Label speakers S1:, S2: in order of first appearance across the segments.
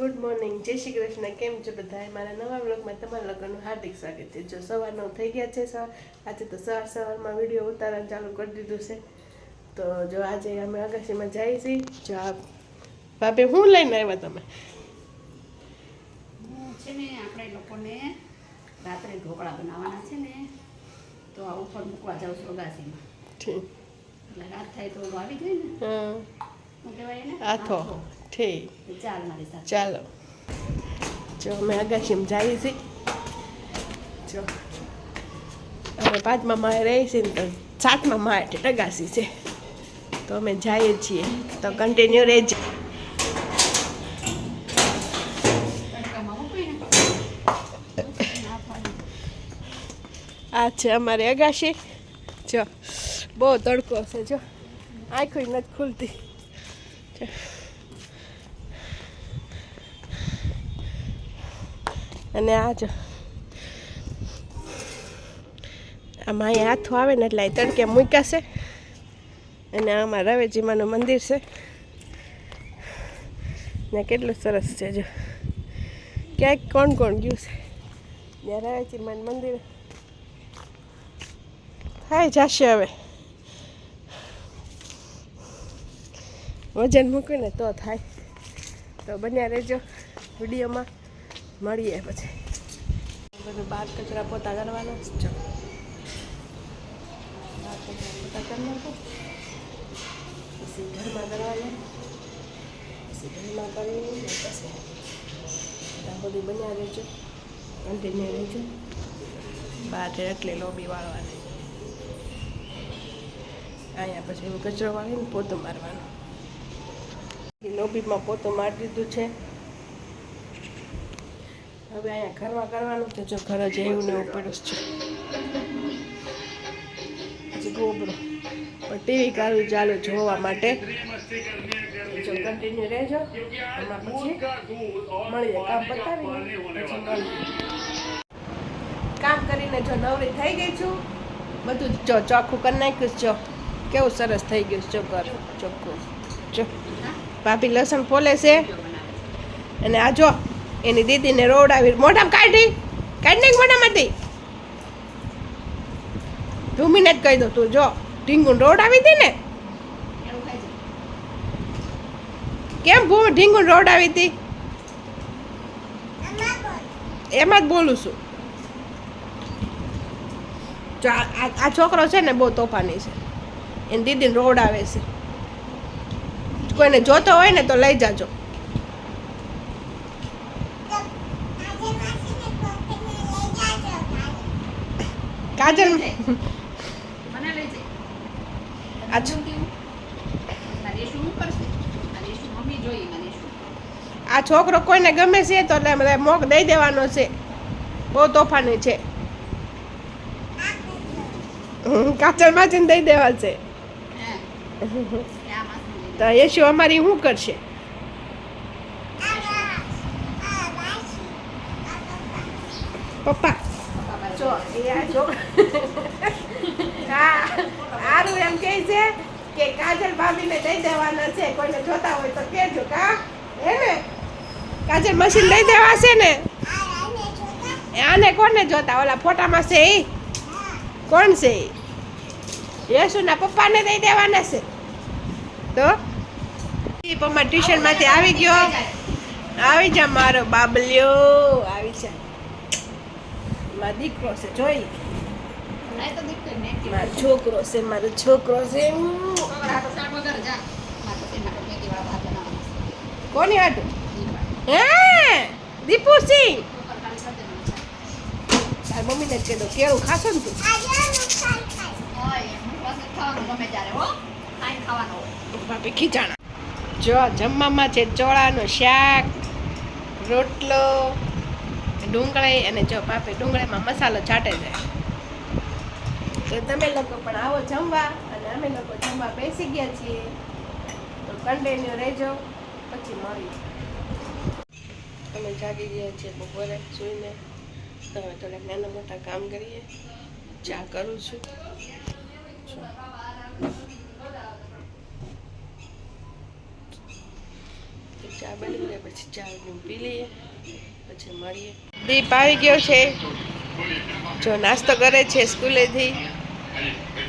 S1: Good morning જય શ્રી કૃષ્ણ. કેમ છો બધા મારા નવા બ્લોગમાં તમારા લોકોનું હાર્દિક સ્વાગત છે. જો સવારનો થઈ ગયા છે સવાર આજે તો સવાર સવારમાં વીડિયો ઉતારવાનું ચાલુ કરી દીધું છે. તો જો આજે અમે અગાસીમાં જઈએ છીએ. જો આ બાપે હું લઈને આવ્યા તમે?
S2: છે ને આપણે લોકોને રાત્રે ઢોકળા બનાવવાના છે ને તો આ ઉપર મૂકવા જાઉં છું અગાસીમાં. એટલે રાત થાય તો આવી ગઈ ને?
S1: હા.
S2: શું કહેવાય ને
S1: આથો. ઠીક.
S2: ચાલ. મારી સાથે
S1: ચાલો જો, અમે અગાશીમાં જઈએ છીએ જો. અમે પાંચમા માળે રહી છીએ ને તો સાતમા માળ અગાસી છે. તો અમે જઈએ છીએ. તો કન્ટિન્યુ રહેજો. આ છે અમારી અગાશી. જો, બહુ તડકો છે, જો. આંખો નથી ખુલતી. અને આ જો. આમાં અહીંયા હાથો આવે ને એટલે તડકે મૂક્યા છે. અને આમાં રવેજીમાનું મંદિર છે. ને કેટલું સરસ છે જો. ક્યાંક કોણ કોણ ગયું છે? ત્યાં રવેજીમાનું મંદિર. થાય જશે હવે. વજન મૂકીને તો થાય. તો બન્યા રહેજો વિડીયોમાં. મળીએ પછી. બધું બાર કચરા પોતા કરવાનો? જ છો બાર કચરા પોતા કરી નાખો પછી ઘરમાં કરવાના? પછી ઘરમાં કરીને પછી બધું બન્યા રહેજો. કન્ટિન્યુ રહેજો. બહાર એટલે લોબી વાળવાની. અહીંયા પછી કચરો વાળીને પોતું મારવાનું. લોબીમાં પોતું મારી દીધું છે. હવે અહીંયા ઘરમાં કરવાનું તો જો ઘર જ એવું ને એવું પડ્યું જ છે પછી ગોબરો પણ ટીવી કાઢું ચાલુ જોવા માટે. જો કન્ટિન્યુ રહેજો. એમાં પછી મળીએ. કામ પતાવીને પછી મળીએ. કામ કરીને જો નવરી થઈ ગઈ છું. બધું જો ચોખ્ખું કરી નાખ્યું જો. કેવું સરસ થઈ ગયું જો ઘર. ચોખ્ખું. જો. ભાભી લસણ ફોલે છે. અને આ જો એની દીદીને રોવડાવી મોઢામાં કાઢી. કાઢી નાખ મોઢામાંથી. ધૂમીને જ કહી દો તું, જો, ઢીંગુન રોવડાવી હતી ને. કેમ ભૂ ઢીંગુન રોવડાવી હતી એમાં જ બોલું છું. જો આ છોકરો છે ને બહુ તોફાની છે. એની દીદીને રોવડાવે છે. કોઈને જોતો હોય ને તો લઈ જાજો. કાજલ.
S2: મને લઈ જાય
S1: આ
S2: શું કેવું? મારે શું શું કરશે? મારે શું મમ્મી જોઈએ મને શું
S1: આ છોકરો કોઈને ગમે છે તો એટલે મોક દઈ દેવાનો છે. બહુ તોફાની છે. કાચર માચીને દઈ દેવા છે. તો યશુ અમારી શું કરશે? પપ્પા. એ એમ કહે છે કે કાજલ ભાભીને દઈ દેવાના છે, કોઈને જોતા હોય તો કહેજો, કા? હે ને? કાજલ મશીન દઈ દેવા છે ને? આને કોને જોતા? ઓલા ફોટામાં છે એ કોણ છે યશુના પપ્પાને દઈ દેવાના છે. તો? પપ્પા ટ્યુશનમાંથી આવી ગયો. આવી જા મારો બાબલ્યો. આવી જા. મારો દીકરો છે જોઈ. મારો છોકરો છે મારો છોકરો છે. કોની હાટું? હે? દીપુ સિંહ. તાર મમ્મીને જ કહી કેળું ખાશો ને તું. ભાભી ખીચાણા. જો જમવામાં છે ચોળાનું શાક રોટલો ડુંગળી અને જો પાપે ડુંગળીમાં મસાલો છાંટે છે તો તમે લોકો પણ આવો જમવા અને અમે લોકો જમવા બેસી ગયા છીએ. તો કન્ટિન્યુ રહેજો, પછી મળી અમે જાગી ગયા છીએ બપોરે સુઈને. તો હવે થોડાક નાના મોટા કામ કરીએ. ચા કરું છું. ચા બની પછી ચા પી લઈએ. પછી મળીએ. દીપ આવી ગયો છે. જો નાસ્તો કરે છે સ્કૂલેથી.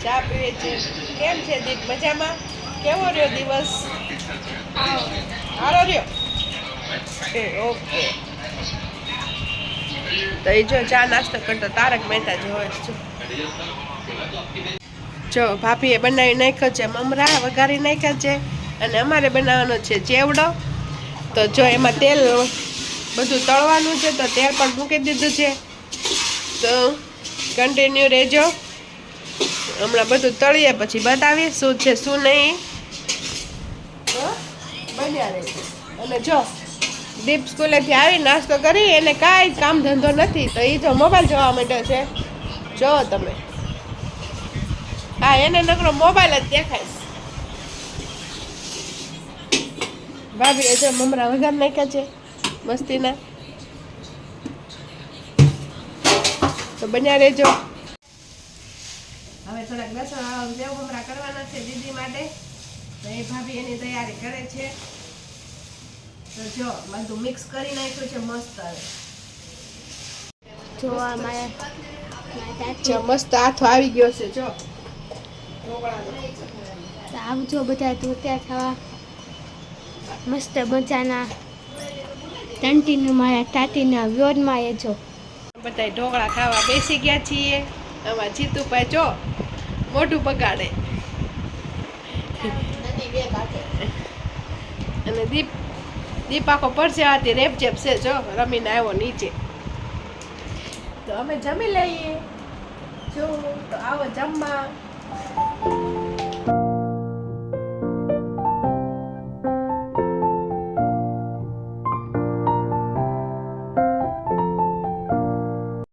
S1: ચા પીએ છે. કેમ છે દીપ? મજામાં? કેવો રહ્યો દિવસ? સારો રહ્યો? ઓકે. તો એ જો ચા નાસ્તો કરતો તારક મહેતા જોવે છું. જો ભાભીએ બનાવી નાખ્યો છે, મમરા વઘારી નાખ્યા છે. અને અમારે બનાવવાનો છે ચેવડો. તો જો એમાં તેલ બધું તળવાનું છે તો તેલ પણ મૂકી દીધું છે. તો કન્ટિન્યુ રહેજો. હમણાં બધું તળીએ પછી બતાવીએ શું છે, શું નહીં. બન્યા રહેજો. અને જો, દીપ સ્કૂલેથી આવી નાસ્તો કરી, એને કાંઈ કામ ધંધો નથી, તો એ જો મોબાઈલ જોવા માંડ્યો છે. જો તમે. હા, એને નકરો મોબાઈલ જ દેખાય ભાભી જો મમરા વગર નાખ્યા છે. મસ્તીના. તો બન્યા રહેજો. હવે થોડાક લસણ મમરા કરવાના છે દીદી માટે. તો એ ભાભી એની તૈયારી કરે છે. તો જો બધું મિક્સ કરી નાખ્યું છે મસ્ત હવે. મસ્ત હાથો આવી ગયો છે જો.
S3: આવજો બધા ધોત્યા થવા. મસ્ત મજાના ટંટીનું મારા તાતીના વ્યોરમાં એ જો.
S1: બધા ઢોકળા ખાવા બેસી ગયા છીએ. આમાં જીતુભાઈ જો મોઢું બગાડે. અને દીપ દીપ આખો આથી રેપ જેપ છે જો, રમીને આવ્યો નીચે. તો અમે જમી લઈએ. જો, તો આવો જમવા.